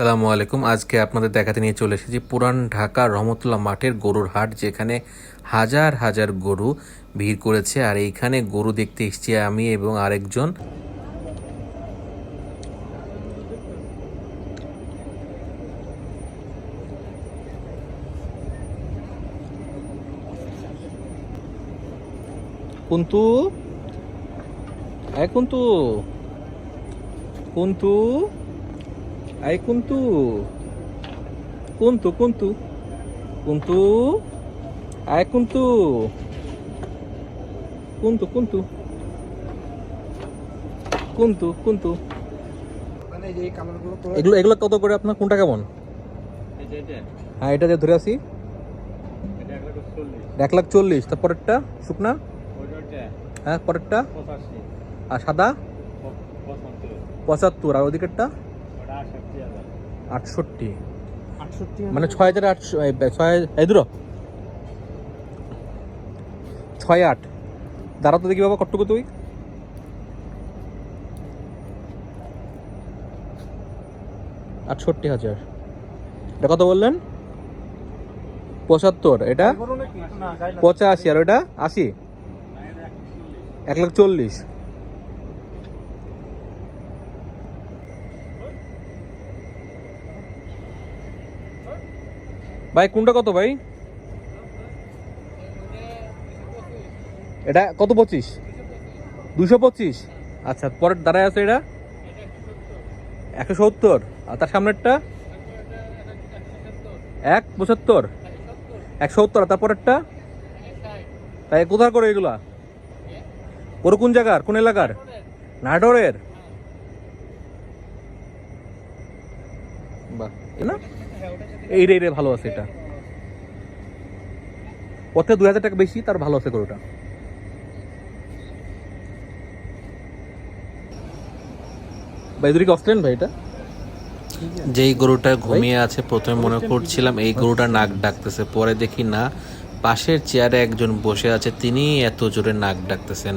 সালামু আলাইকুম। আজকে আপনাদের দেখাতে নিয়ে চলে এসেছি পুরান ঢাকা রহমতুল্লাহ মাঠের গরুর হাট, যেখানে হাজার হাজার গরু ভিড় করেছে। আর এইখানে গরু দেখতে এসেছি আমি এবং আরেকজন। কুন্তু? এই কুন্তু। কুন্তু? এই কুন্তু কুন্তু কুন্তু কুন্তু এই কুন্তু কুন্তু কুন্তু কুন্তু কুন্তু যে এগুলো এগুলো কত করে আপনার? কোনটা কেমন? হ্যাঁ এটা দিয়ে ধরে আসি। এক লাখ চল্লিশ। তারপরেরটা শুকনা? হ্যাঁ পরেরটা? আর সাদা? পঁচাত্তর। আর ওদিকেরটা? আটষট্টি। মানে ছয় হাজার আটশো ছয় দুটো ছয় আট। দাঁড়া তো দেখি বাবা কটটুকু তুই। আটষট্টি হাজার। এটা কত বললেন? পঁচাত্তর। এটা। পঁচাশি। আর ওটা আশি? এক লাখ চল্লিশ। ভাই, কোনটা কত ভাই? এটা কত পঁচিশ? দুশো পঁচিশ? আচ্ছা পরের দাঁড়ায় আছে এটা? একশো সত্তর। আর তার সামনেরটা? এক পঁচাত্তর। একশো সত্তর। আর তারপরেরটা তাই কোথার করে এগুলা? ওর কোন জায়গার? কোন এলাকার? নাটোরের? এই রে রে, ভালো আছে এটা। পথে দুই হাজার টাকা বেশি, তার ভালো আছে গরুটা। ভাই এটা? যেই গরুটা ঘুমিয়ে আছে, প্রথমে মনে করছিলাম এই গরুটা নাক ডাকতেছে, পরে দেখি না, পাশের চেয়ারে একজন বসে আছে তিনি এত জোরে নাক ডাকতেছেন।